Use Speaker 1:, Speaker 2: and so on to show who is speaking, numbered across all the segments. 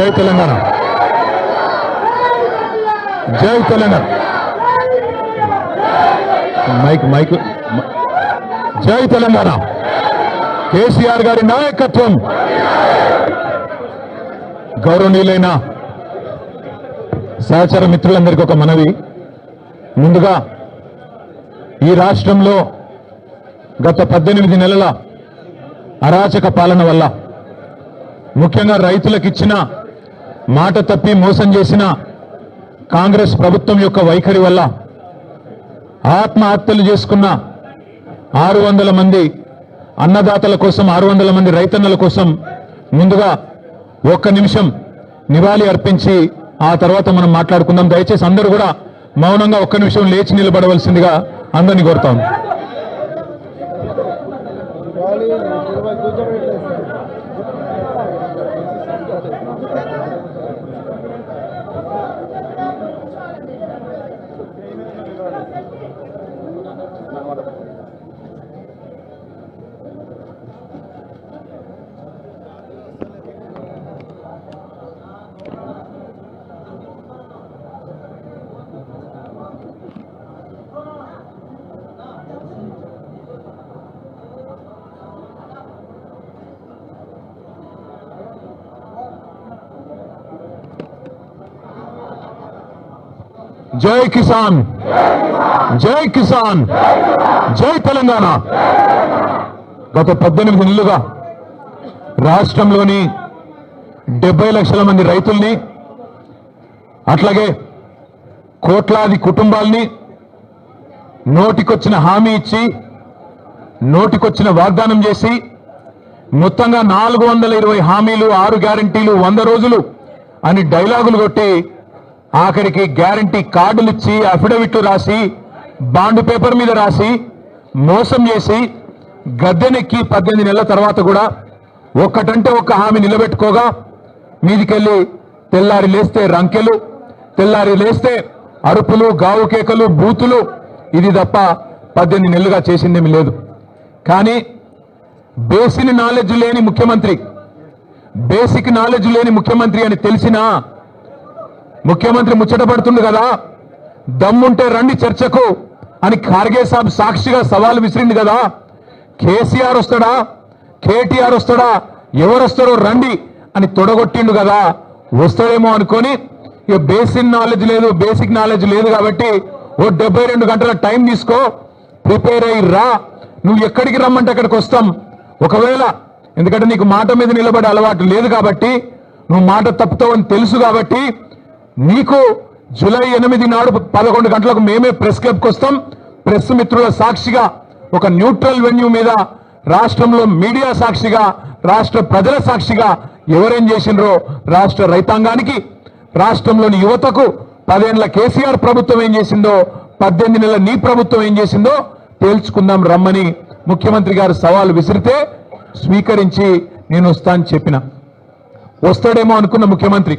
Speaker 1: జై తెలంగాణ. జై Telangana. Mic mic. జై తెలంగాణ. కేసీఆర్ గారి నాయకత్వం. గౌరవనీయులైన సహచర మిత్రులందరికీ ఒక మనవి. ముందుగా ఈ రాష్ట్రంలో గత పద్దెనిమిది నెలల అరాచక పాలన వల్ల ముఖ్యంగా రైతులకు ఇచ్చిన మాట తప్పి మోసం చేసిన కాంగ్రెస్ ప్రభుత్వం యొక్క వైఖరి వల్ల ఆత్మహత్యలు చేసుకున్న ఆరు వందల మంది అన్నదాతల కోసం ఆరు వందల మంది రైతన్నల కోసం ముందుగా ఒక్క నిమిషం నివాళి అర్పించి ఆ తర్వాత మనం మాట్లాడుకుందాం. దయచేసి అందరూ కూడా మౌనంగా ఒక్క నిమిషం లేచి నిలబడవలసిందిగా అందరినీ కోరుతాం. జై కిసాన్. జై కిసాన్. జై తెలంగాణ. గత పద్దెనిమిది నెలలుగా రాష్ట్రంలోని డెబ్బై లక్షల మంది రైతుల్ని అట్లాగే కోట్లాది కుటుంబాల్ని నోటికొచ్చిన హామీ ఇచ్చి నోటికొచ్చిన వాగ్దానం చేసి మొత్తంగా నాలుగు వందల ఇరవై హామీలు ఆరు గ్యారంటీలు వంద రోజులు అని డైలాగులు కొట్టి ఆఖరికి గ్యారంటీ కార్డులు ఇచ్చి అఫిడవిట్లు రాసి బాండ్ పేపర్ మీద రాసి మోసం చేసి గద్దెనెక్కి పద్దెనిమిది నెలల తర్వాత కూడా ఒక్కటంటే ఒక్క హామీ నిలబెట్టుకోగా మీదికెళ్ళి తెల్లారి లేస్తే రంకెలు తెల్లారి లేస్తే అరుపులు గావు కేకలు బూతులు ఇది తప్ప పద్దెనిమిది నెలలుగా చేసిందేమి లేదు. కానీ బేసిక్ నాలెడ్జ్ లేని ముఖ్యమంత్రి బేసిక్ నాలెడ్జ్ లేని ముఖ్యమంత్రి అని తెలిసినా ముఖ్యమంత్రి ముచ్చట పడుతుంది కదా? దమ్ముంటే రండి చర్చకు అని ఖార్గే సాబ్ సాక్షిగా సవాల్ విసిరింది కదా? కేసీఆర్ వస్తాడా? కేటీఆర్ వస్తాడా? ఎవరు వస్తారో రండి అని తొడగొట్టిండు కదా? వస్తాడేమో అనుకొని ఇక బేసిక్ నాలెడ్జ్ లేదు బేసిక్ నాలెడ్జ్ లేదు కాబట్టి ఓ డెబ్బై రెండు గంటల టైం తీసుకో ప్రిపేర్ అయ్యి రా. నువ్వు ఎక్కడికి రమ్మంటే అక్కడికి వస్తాం. ఒకవేళ ఎందుకంటే నీకు మాట మీద నిలబడే అలవాటు లేదు కాబట్టి నువ్వు మాట తప్పుతావు అని తెలుసు కాబట్టి నీకు జూలై ఎనిమిది నాడు పదకొండు గంటలకు మేమే ప్రెస్ క్లబ్కి వస్తాం. ప్రెస్ మిత్రుల సాక్షిగా ఒక న్యూట్రల్ వెన్యూ మీద రాష్ట్రంలో మీడియా సాక్షిగా రాష్ట్ర ప్రజల సాక్షిగా ఎవరేం చేసినరో రాష్ట్ర రైతాంగానికి రాష్ట్రంలోని యువతకు పదేళ్ళ కేసీఆర్ ప్రభుత్వం ఏం చేసిందో పద్దెనిమిది నెలల నీ ప్రభుత్వం ఏం చేసిందో తేల్చుకుందాం రమ్మని ముఖ్యమంత్రి గారు సవాలు విసిరితే స్వీకరించి నేను వస్తా అని చెప్పిన. వస్తాడేమో అనుకున్న ముఖ్యమంత్రి.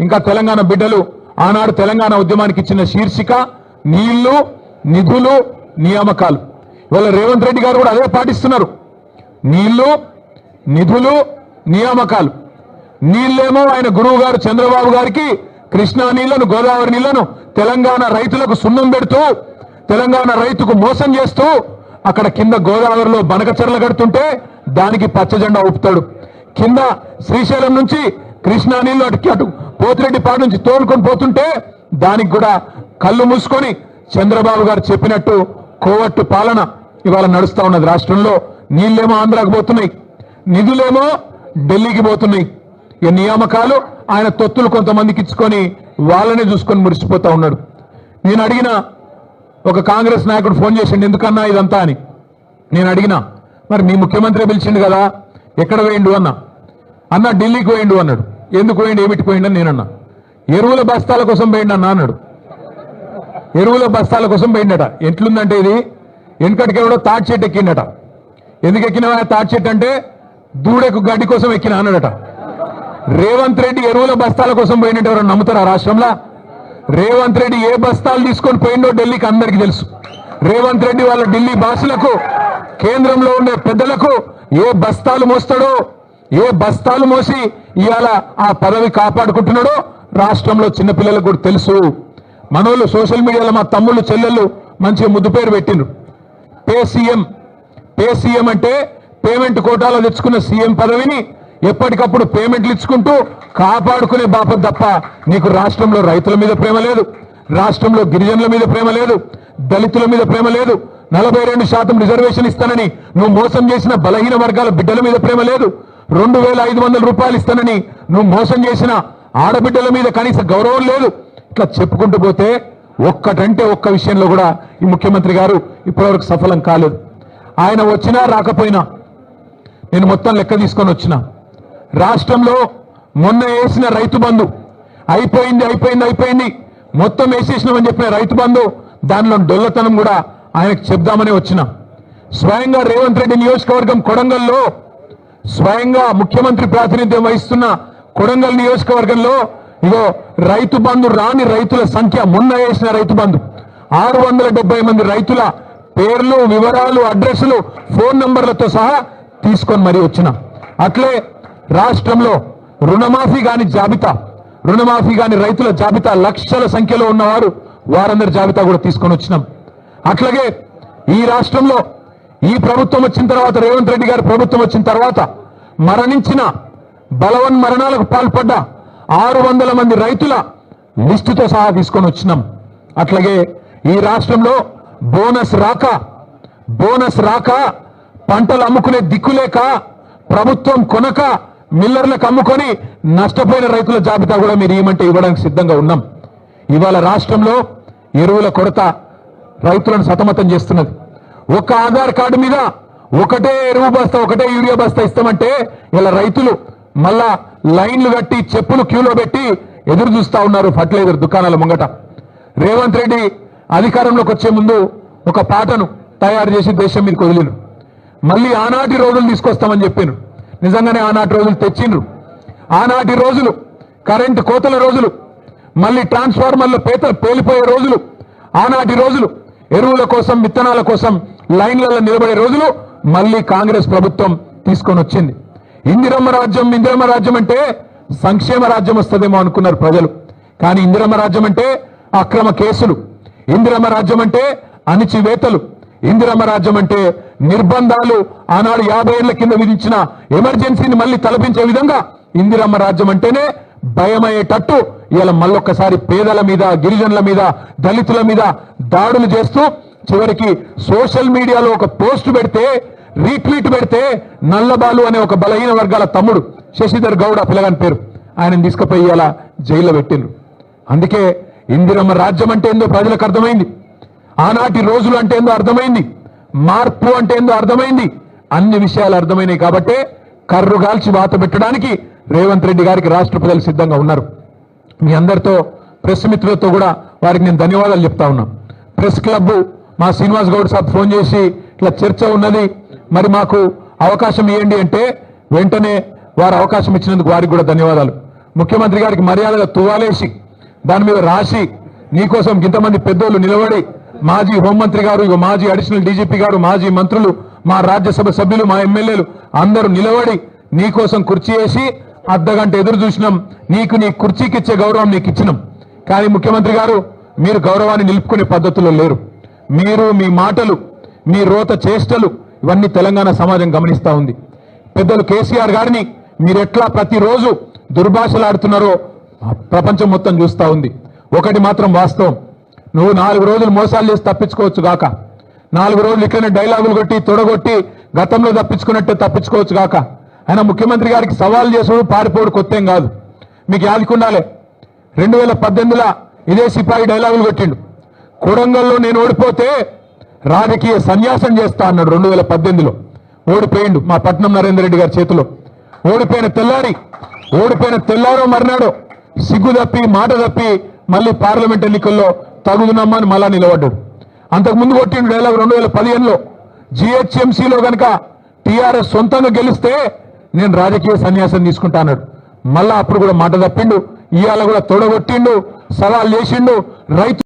Speaker 1: ఇంకా తెలంగాణ బిడ్డలు ఆనాడు తెలంగాణ ఉద్యమానికి ఇచ్చిన శీర్షిక నీళ్ళు నిధులు నియామకాలు. ఇవాళ రేవంత్ రెడ్డి గారు కూడా అదే పాటిస్తున్నారు. నీళ్ళు నిధులు నియామకాలు. నీళ్ళేమో ఆయన గురువు గారు చంద్రబాబు గారికి కృష్ణా నీళ్ళను గోదావరి నీళ్ళను తెలంగాణ రైతులకు సున్నం పెడుతూ తెలంగాణ రైతుకు మోసం చేస్తూ అక్కడ కింద గోదావరిలో బనకచెరలు కడుతుంటే దానికి పచ్చజెండా ఊపుతాడు. కింద శ్రీశైలం నుంచి కృష్ణా నీళ్ళు అటు పోతిరెడ్డిపాడు నుంచి తోలుకొని పోతుంటే దానికి కూడా కళ్ళు మూసుకొని చంద్రబాబు గారు చెప్పినట్టు కోవట్టు పాలన ఇవాళ నడుస్తా ఉన్నది రాష్ట్రంలో. నీళ్ళేమో ఆంధ్రాకు పోతున్నాయి. నిధులేమో ఢిల్లీకి పోతున్నాయి. ఈ నియామకాలు ఆయన తొత్తులు కొంతమందికి ఇచ్చుకొని వాళ్ళనే చూసుకొని మురిసిపోతా ఉన్నాడు. నేను అడిగిన ఒక కాంగ్రెస్ నాయకుడు ఫోన్ చేసిండు ఎందుకన్నా ఇదంతా? అని. నేను అడిగినా మరి మీ ముఖ్యమంత్రి పిలిచిండు కదా ఎక్కడ వేయండు అన్న. అన్న ఢిల్లీకి వేయండు అన్నాడు. ఎందుకు పోయిండు ఏమిటి పోయిండు అని నేనన్నా. ఎరువుల బస్తాల కోసం వేయండి అన్న అన్నాడు. ఎరువుల బస్తాల కోసం పోయిండట. ఎట్లుందంటే ఇది? వెనుకటికి ఎవడో తాటి చెట్టు ఎక్కిండట. ఎందుకు ఎక్కినవా తాటి చెట్టు అంటే? దూడకు గడ్డి కోసం ఎక్కిన అన్నాడట. రేవంత్ రెడ్డి ఎరువుల బస్తాల కోసం పోయినట్టు ఎవరు నమ్ముతారా రాష్ట్రంలో? రేవంత్ రెడ్డి ఏ బస్తాలు తీసుకొని పోయిండో ఢిల్లీకి అందరికీ తెలుసు. రేవంత్ రెడ్డి వాళ్ళ ఢిల్లీ భాషలకు కేంద్రంలో ఉండే పెద్దలకు ఏ బస్తాలు మోస్తాడో ఏ బస్తాలు మోసి ఇవాళ ఆ పదవి కాపాడుకుంటున్నాడో రాష్ట్రంలో చిన్నపిల్లలకు కూడా తెలుసు. మనోళ్ళు సోషల్ మీడియాలో మా తమ్ముళ్ళు చెల్లెళ్ళు మంచిగా ముద్దు పేరు పెట్టిండ్రు. Pay CM. పే సీఎం అంటే పేమెంట్ కోటాలో తెచ్చుకున్న సీఎం పదవిని ఎప్పటికప్పుడు పేమెంట్లు ఇచ్చుకుంటూ కాపాడుకునే బాపం తప్ప నీకు రాష్ట్రంలో రైతుల మీద ప్రేమ లేదు. రాష్ట్రంలో గిరిజనుల మీద ప్రేమ లేదు. దళితుల మీద ప్రేమ లేదు. నలభై రెండు శాతం రిజర్వేషన్ ఇస్తానని నువ్వు మోసం చేసిన బలహీన వర్గాల బిడ్డల మీద ప్రేమ లేదు. రెండు వేల ఐదు వందల రూపాయలు ఇస్తానని నువ్వు మోసం చేసిన ఆడబిడ్డల మీద కనీస గౌరవం లేదు. ఇట్లా చెప్పుకుంటూ పోతే ఒక్కటంటే ఒక్క విషయంలో కూడా ఈ ముఖ్యమంత్రి గారు ఇప్పటివరకు సఫలం కాలేదు. ఆయన వచ్చినా రాకపోయినా నేను మొత్తం లెక్క తీసుకొని వచ్చిన. రాష్ట్రంలో మొన్న వేసిన రైతు బంధు అయిపోయింది అయిపోయింది అయిపోయింది. మొత్తం వేసేసినామని చెప్పిన రైతు బంధు దానిలో డొల్లతనం కూడా ఆయనకు చెప్దామని వచ్చిన. స్వయంగా రేవంత్ రెడ్డి నియోజకవర్గం కొడంగల్లో స్వయంగా ముఖ్యమంత్రి ప్రాతినిధ్యం వహిస్తున్న కొడంగల్ నియోజకవర్గంలో ఇగో రైతు బంధు రాని రైతుల సంఖ్య మొన్న వేసిన రైతు బంధు. ఆరు వందల డెబ్బై మంది రైతుల పేర్లు వివరాలు అడ్రస్లు ఫోన్ నంబర్లతో సహా తీసుకొని మరీ వచ్చిన. అట్లే రాష్ట్రంలో రుణమాఫీ కాని జాబితా రుణమాఫీ కాని రైతుల జాబితా లక్షల సంఖ్యలో ఉన్నవారు వారందరి జాబితా కూడా తీసుకొని వచ్చినాం. అట్లాగే ఈ రాష్ట్రంలో ఈ ప్రభుత్వం వచ్చిన తర్వాత రేవంత్ రెడ్డి గారి ప్రభుత్వం వచ్చిన తర్వాత మరణించిన బలవన్ మరణాలకు పాల్పడ్డ ఆరు వందల మంది రైతుల లిస్టుతో సహా తీసుకొని వచ్చినాం. అట్లాగే ఈ రాష్ట్రంలో బోనస్ రాక బోనస్ రాక పంటలు అమ్ముకునే దిక్కులేక ప్రభుత్వం కొనక మిల్లర్లకు అమ్ముకొని నష్టపోయిన రైతుల జాబితా కూడా మీరు ఏమంటే ఇవ్వడానికి సిద్ధంగా ఉన్నాం. ఇవాళ రాష్ట్రంలో ఎరువుల కొరత రైతులను సతమతం చేస్తున్నది. ఒక ఆధార్ కార్డు మీద ఒకటే ఎరువు బస్తా ఒకటే యూరియా బస్తా ఇస్తామంటే ఇలా రైతులు మళ్ళా లైన్లు కట్టి చెప్పులు క్యూలో పెట్టి ఎదురు చూస్తా ఉన్నారు ఫర్టిలైజర్ దుకాణాల ముంగట. రేవంత్ రెడ్డి అధికారంలోకి వచ్చే ముందు ఒక పాటను తయారు చేసి దేశం మీదకి వదిలిను మళ్ళీ ఆనాటి రోజులు తీసుకొస్తామని చెప్పాను నిజంగానే ఆనాటి రోజులు తెచ్చిండ్రు. ఆనాటి రోజులు కరెంటు కోతల రోజులు మళ్ళీ ట్రాన్స్ఫార్మర్లు పేతలు పేలిపోయే రోజులు ఆనాటి రోజులు ఎరువుల కోసం విత్తనాల కోసం లైన్లలో నిలబడే రోజులు మళ్ళీ కాంగ్రెస్ ప్రభుత్వం తీసుకొని వచ్చింది. ఇందిరమ్మ రాజ్యం ఇందిరమ్మ రాజ్యం అంటే సంక్షేమ రాజ్యం వస్తుందేమో అనుకున్నారు ప్రజలు. కానీ ఇందిరమ్మ రాజ్యం అంటే అక్రమ కేసులు. ఇందిరమ్మ రాజ్యం అంటే అణిచివేతలు. ఇందిరమ్మ రాజ్యం అంటే నిర్బంధాలు ఆనాడు యాభై ఏళ్ళ కింద విధించిన ఎమర్జెన్సీని మళ్ళీ తలపించే విధంగా ఇందిరమ్మ రాజ్యం అంటేనే భయమయ్యేటట్టు ఇలా మళ్ళొక్కసారి పేదల మీద గిరిజనుల మీద దళితుల మీద దాడులు చేస్తూ చివరికి సోషల్ మీడియాలో ఒక పోస్ట్ పెడితే రీట్వీట్ పెడితే నల్లబాలు అనే ఒక బలహీన వర్గాల తమ్ముడు శశిధర్ గౌడ పిల్లగాని పేరు. ఆయన తీసుకుపోయి అలా జైల్లో పెట్టిండ్రు. అందుకే ఇందిరమ్మ రాజ్యం అంటే ఏందో ప్రజలకు అర్థమైంది. ఆనాటి రోజులు అంటే ఏందో అర్థమైంది. మార్పు అంటే ఏందో అర్థమైంది. అన్ని విషయాలు అర్థమైనాయి కాబట్టే కర్రుగాల్చి వాత పెట్టడానికి రేవంత్ రెడ్డి గారికి రాష్ట్ర ప్రజలు సిద్ధంగా ఉన్నారు. మీ అందరితో ప్రెస్ మిత్రులతో కూడా వారికి నేను ధన్యవాదాలు చెప్తా ఉన్నా. ప్రెస్ క్లబ్ మా శ్రీనివాస్ గౌడ్ సాబ్ ఫోన్ చేసి ఇట్లా చర్చ ఉన్నది మరి మాకు అవకాశం ఇవ్వండి అంటే వెంటనే వారు అవకాశం ఇచ్చినందుకు వారికి కూడా ధన్యవాదాలు. ముఖ్యమంత్రి గారికి మర్యాదగా తువాలేసి దాని మీద రాసి నీకోసం ఇంతమంది పెద్దోళ్ళు నిలబడి మాజీ హోంమంత్రి గారు ఇక మాజీ అడిషనల్ డీజీపీ గారు మాజీ మంత్రులు మా రాజ్యసభ సభ్యులు మా ఎమ్మెల్యేలు అందరూ నిలబడి నీకోసం కుర్చీ వేసి అర్ధగంట ఎదురు చూసినాం. నీకు నీ కుర్చీకిచ్చే గౌరవం నీకు ఇచ్చినాం కానీ ముఖ్యమంత్రి గారు మీరు గౌరవాన్ని నిలుపుకునే పద్ధతుల్లో లేరు. మీరు మీ మాటలు మీ రోత చేష్టలు ఇవన్నీ తెలంగాణ సమాజం గమనిస్తూ ఉంది. పెద్దలు కేసీఆర్ గారిని మీరు ఎట్లా ప్రతిరోజు దుర్భాషలాడుతున్నారో ప్రపంచం మొత్తం చూస్తా ఉంది. ఒకటి మాత్రం వాస్తవం. నువ్వు నాలుగు రోజులు మోసాలు చేసి తప్పించుకోవచ్చు గాక. నాలుగు రోజులు ఇట్లనే డైలాగులు కొట్టి తొడగొట్టి గతంలో తప్పించుకున్నట్టే తప్పించుకోవచ్చు గాక. ఆయన ముఖ్యమంత్రి గారికి సవాల్ చేసుడు పారిపోడు కొత్తేం కాదు. మీకు యాదికుండాలి రెండు వేల పద్దెనిమిదిలో ఇదే సిపాయి డైలాగులు కొట్టిండు. కొడంగల్లో నేను ఓడిపోతే రాజకీయ సన్యాసం చేస్తా అన్నాడు రెండు వేల పద్దెనిమిదిలో. ఓడిపోయిండు మా పట్నం నరేందర్ రెడ్డి గారి చేతిలో. ఓడిపోయిన తెల్లారి ఓడిపోయిన తెల్లారో మర్నాడు సిగ్గు తప్పి మాట తప్పి మళ్ళీ పార్లమెంట్ ఎన్నికల్లో తగుదునమ్మని మళ్ళా నిలబడ్డాడు. అంతకు ముందు కొట్టిండు డైలాగ్ రెండు వేల పదిహేనులో. జిహెచ్ఎంసీలో గనక టీఆర్ఎస్ సొంతంగా గెలిస్తే నేను రాజకీయ సన్యాసం తీసుకుంటా అన్నాడు. మళ్ళా అప్పుడు కూడా మాట తప్పిండు ఇవాళ కూడా తొడగొట్టిండు సవాల్ చేసిండు రైతు